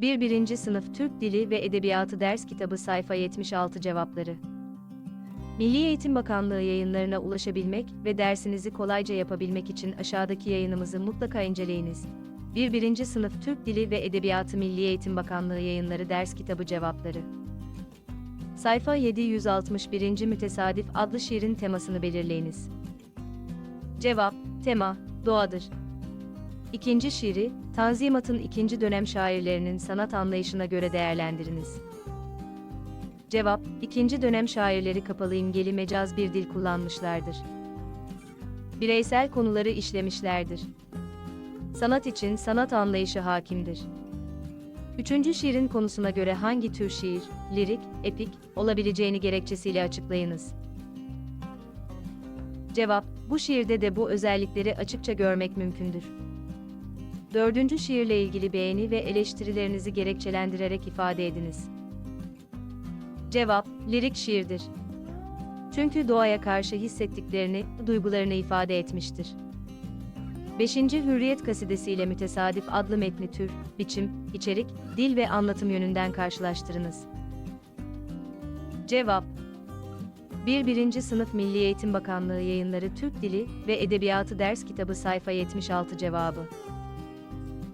1. 1. Sınıf Türk Dili ve Edebiyatı Ders Kitabı Sayfa 76 Cevapları Milli Eğitim Bakanlığı yayınlarına ulaşabilmek ve dersinizi kolayca yapabilmek için aşağıdaki yayınımızı mutlaka inceleyiniz. 1. 1. Sınıf Türk Dili ve Edebiyatı Milli Eğitim Bakanlığı yayınları Ders Kitabı Cevapları Sayfa 761. Mütesadif adlı şiirin temasını belirleyiniz. Cevap, tema, doğadır. İkinci şiiri, Tanzimat'ın ikinci dönem şairlerinin sanat anlayışına göre değerlendiriniz. Cevap, ikinci dönem şairleri kapalı imgeli mecaz bir dil kullanmışlardır. Bireysel konuları işlemişlerdir. Sanat için sanat anlayışı hakimdir. Üçüncü şiirin konusuna göre hangi tür şiir, lirik, epik, olabileceğini gerekçesiyle açıklayınız. Cevap, bu şiirde de bu özellikleri açıkça görmek mümkündür. Dördüncü şiirle ilgili beğeni ve eleştirilerinizi gerekçelendirerek ifade ediniz. Cevap, lirik şiirdir. Çünkü doğaya karşı hissettiklerini, duygularını ifade etmiştir. 5. Hürriyet kasidesiyle mütesadif adlı metni tür, biçim, içerik, dil ve anlatım yönünden karşılaştırınız. Cevap 1. 1. Sınıf Milli Eğitim Bakanlığı Yayınları Türk Dili ve Edebiyatı Ders Kitabı sayfa 76 cevabı.